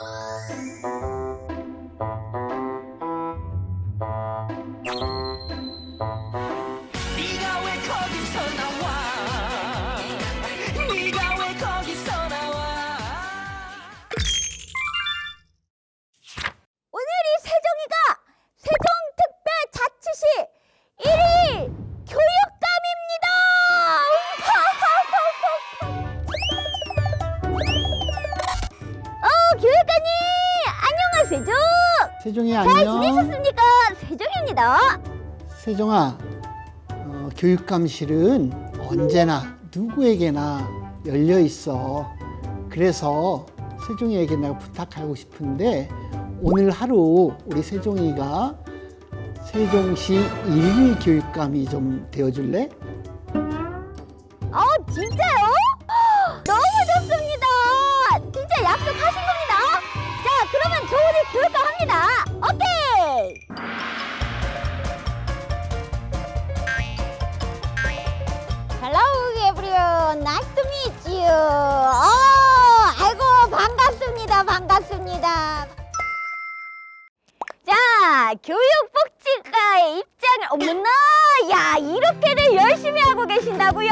네 세종이 잘 안녕. 지내셨습니까? 세종입니다. 세종아, 어, 교육감실은 언제나 누구에게나 열려 있어. 그래서 세종이에게 내가 부탁하고 싶은데 오늘 하루 우리 세종이가 세종시 1위 교육감이 좀 되어줄래? 어, 진짜 you. 어, 아이고 반갑습니다. 반갑습니다. 자, 교육복지과의 입장을 어머나, 야 이렇게들 열심히 하고 계신다고요?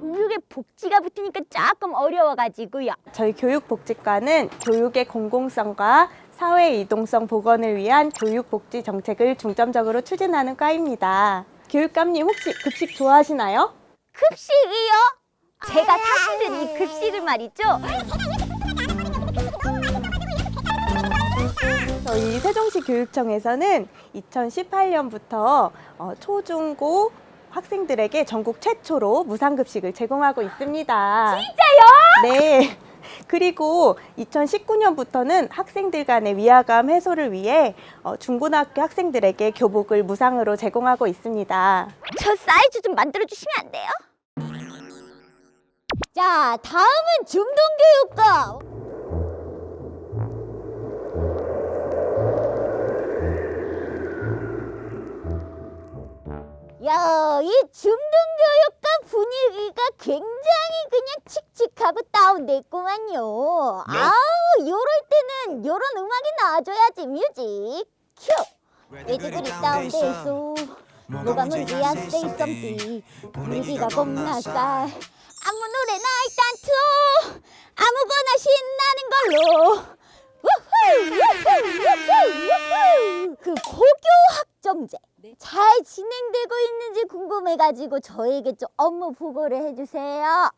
교육에 복지가 붙으니까 조금 어려워가지고요. 저희 교육복지과는 교육의 공공성과 사회 이동성 복원을 위한 교육복지 정책을 중점적으로 추진하는 과입니다. 교육감님 혹시 급식 좋아하시나요? 급식이요? 제가 사실은 이 급식을 말이죠. 저희 세종시 교육청에서는 2018년부터 어, 초중고 학생들에게 전국 최초로 무상급식을 제공하고 있습니다. 진짜요? 네. 그리고 2019년부터는 학생들 간의 위화감 해소를 위해 어, 중고등학교 학생들에게 교복을 무상으로 제공하고 있습니다. 저 사이즈 좀 만들어 주시면 안 돼요? 자, 다음은 중등교육과. 야, 이 중등교육과 분위기가 굉장히 그냥 칙 칙하고 다운돼 있구만요. 아우, 요럴 때는 요런 음악이 나와줘야지, 뮤직. 큐! 애들이 다운돼 있어. 뭐가 문제야, say something. 분위기가 겁나 쌀. 아무 노래나 일단 틀어. 아무거나 신나는 걸로. 우후, 우후, 우후, 우후. 그 고교 학점제 잘 진행되고 있는지 궁금해가지고 저에게 좀 업무 보고를 해주세요.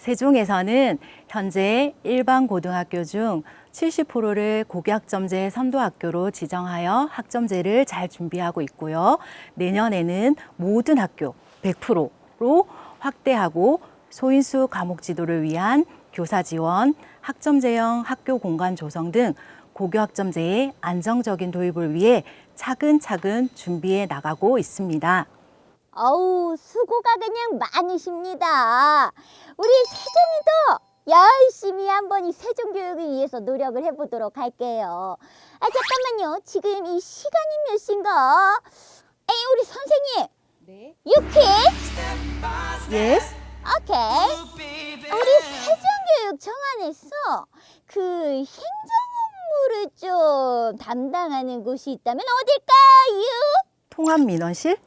세종에서는 현재 일반 고등학교 중 70%를 고교학점제 선도학교로 지정하여 학점제를 잘 준비하고 있고요. 내년에는 모든 학교 100%로 확대하고 소인수 과목 지도를 위한 교사 지원, 학점제형 학교 공간 조성 등 고교학점제의 안정적인 도입을 위해 차근차근 준비해 나가고 있습니다. 어우 수고가 그냥 많으십니다. 우리 세종이도 열심히 한번 이 세종 교육을 위해서 노력을 해보도록 할게요. 아 잠깐만요. 지금 이 시간이 몇 시인가? 에이 우리 선생님. 네. 유키. Yes? 오케이. 우리 세종교육 정안에서 그 행정 업무를 좀 담당하는 곳이 있다면 어딜까요? 통합민원실?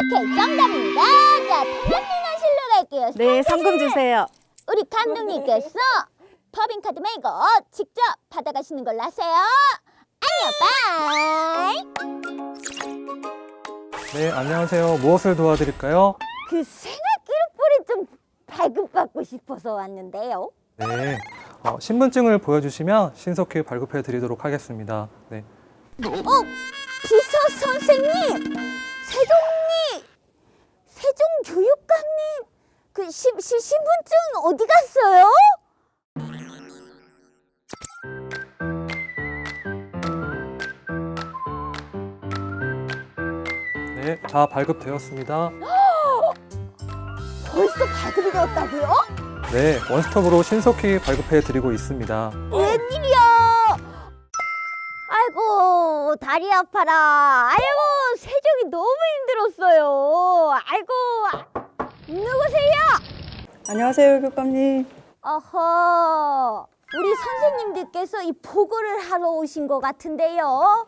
오케이 정답입니다. 자 통합민원실로 갈게요. 네, 상금 주세요. 우리 감독님께서 법인카드 메고 직접 받아가시는 걸로 하세요. 안녕 바이. 네, 안녕하세요. 무엇을 도와드릴까요? 그 생활 기록부를 좀 발급받고 싶어서 왔는데요. 네, 어, 신분증을 보여주시면 신속히 발급해 드리도록 하겠습니다. 네, 어 비서 선생님 세종님 세종 교육감님 그 시, 시, 신분증 어디 갔어요? 네, 다 발급되었습니다. 벌써 발급이 되었다고요? 네, 원스톱으로 신속히 발급해 드리고 있습니다. 웬일이야? 아이고 다리 아파라. 아이고 세종이 너무 힘들었어요. 아이고 누구세요? 안녕하세요, 교육감님. 어허, 우리 선생님들께서 이 보고를 하러 오신 것 같은데요.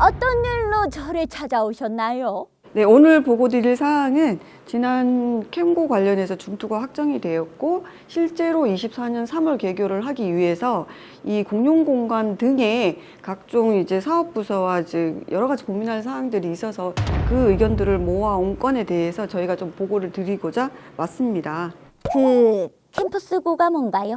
어떤 일로 저를 찾아오셨나요? 네, 오늘 보고 드릴 사항은 지난 캠고 관련해서 중투가 확정이 되었고 실제로 24년 3월 개교를 하기 위해서 이 공용 공간 등의 각종 이제 사업 부서와 이제 여러 가지 고민할 사항들이 있어서 그 의견들을 모아온 건에 대해서 저희가 좀 보고를 드리고자 왔습니다. 그 캠퍼스고가 뭔가요?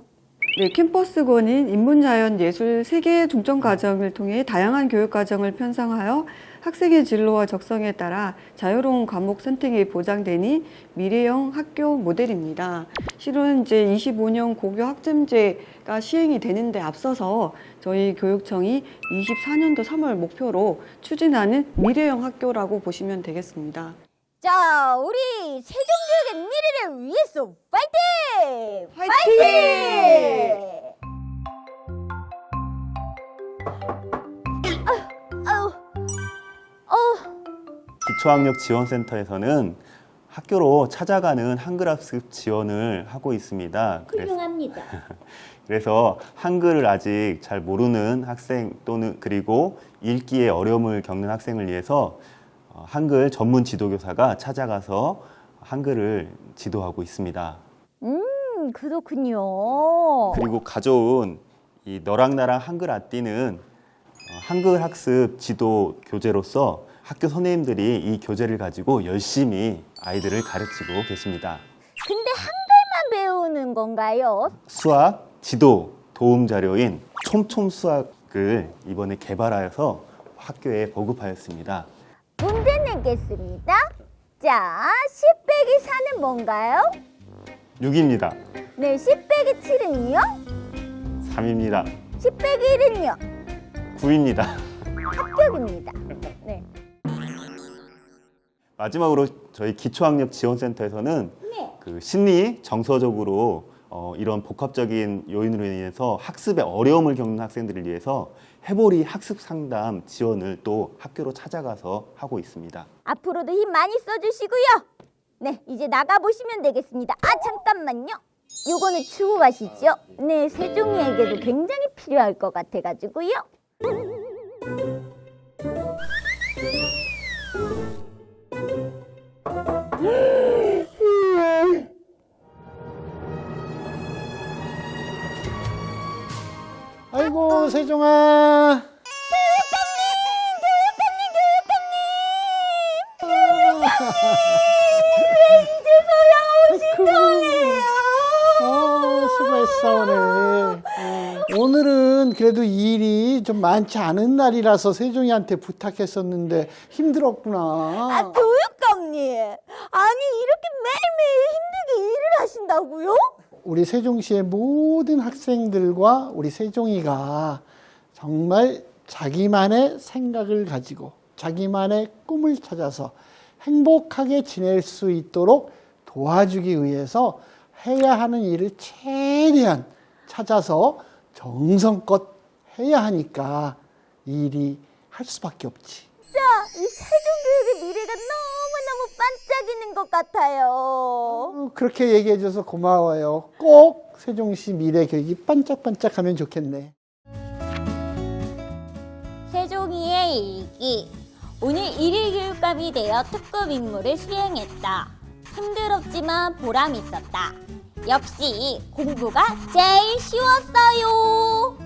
네, 캠퍼스고는 인문자연 예술 세계 중점 과정을 통해 다양한 교육 과정을 편성하여 학생의 진로와 적성에 따라 자유로운 과목 선택이 보장되니 미래형 학교 모델입니다. 실은 이제 25년 고교 학점제가 시행이 되는데 앞서서 저희 교육청이 24년도 3월 목표로 추진하는 미래형 학교라고 보시면 되겠습니다. 자, 우리 세종교육의 미래를 위해서 파이팅! 화이팅! 기초학력 지원센터에서는 학교로 찾아가는 한글 학습 지원을 하고 있습니다. 그래서, 훌륭합니다. 그래서 한글을 아직 잘 모르는 학생 또는 그리고 읽기에 어려움을 겪는 학생을 위해서 어, 한글 전문 지도교사가 찾아가서 한글을 지도하고 있습니다. 음, 그렇군요. 그리고 가져온 이 너랑 나랑 한글 아띠는 어, 한글 학습 지도 교재로서 학교 선생님들이 이 교재를 가지고 열심히 아이들을 가르치고 계십니다. 근데 한글만 배우는 건가요? 수학 지도 도움 자료인 촘촘 수학을 이번에 개발하여서 학교에 보급하였습니다. 문제 내겠습니다. 자, 10 빼기 4는 뭔가요? 6입니다. 네, 10 빼기 7은요? 3입니다. 10 빼기 1은요? 9입니다. 합격입니다. 네. 마지막으로 저희 기초학력 지원센터에서는 네. 그 심리 정서적으로 어, 이런 복합적인 요인으로 인해서 학습에 어려움을 겪는 학생들을 위해서 해보리 학습 상담 지원을 또 학교로 찾아가서 하고 있습니다. 앞으로도 힘 많이 써주시고요. 네, 이제 나가보시면 되겠습니다. 아, 잠깐만요. 요거는 주고 가시죠. 네, 세종이에게도 굉장히 필요할 것 같아가지고요. 아이고 세종아. 어, 수고했어 오늘. 어, 오늘은 그래도 일이 좀 많지 않은 날이라서 세종이한테 부탁했었는데 힘들었구나. 아, 교육감님. 아니, 이렇게 매일매일 힘들게 일을 하신다고요? 우리 세종시의 모든 학생들과 우리 세종이가 정말 자기만의 생각을 가지고 자기만의 꿈을 찾아서 행복하게 지낼 수 있도록 도와주기 위해서 해야 하는 일을 최대한 찾아서 정성껏 해야 하니까 이 일이 할 수밖에 없지. 진짜 이 세종교육의 미래가 너무너무 반짝이는 것 같아요. 어, 그렇게 얘기해 줘서 고마워요. 꼭 세종시 미래 교육이 반짝반짝하면 좋겠네. 세종이의 일기. 오늘 일일 교육감이 되어 특급 임무를 수행했다. 힘들었지만 보람 있었다. 역시 공부가 제일 쉬웠어요.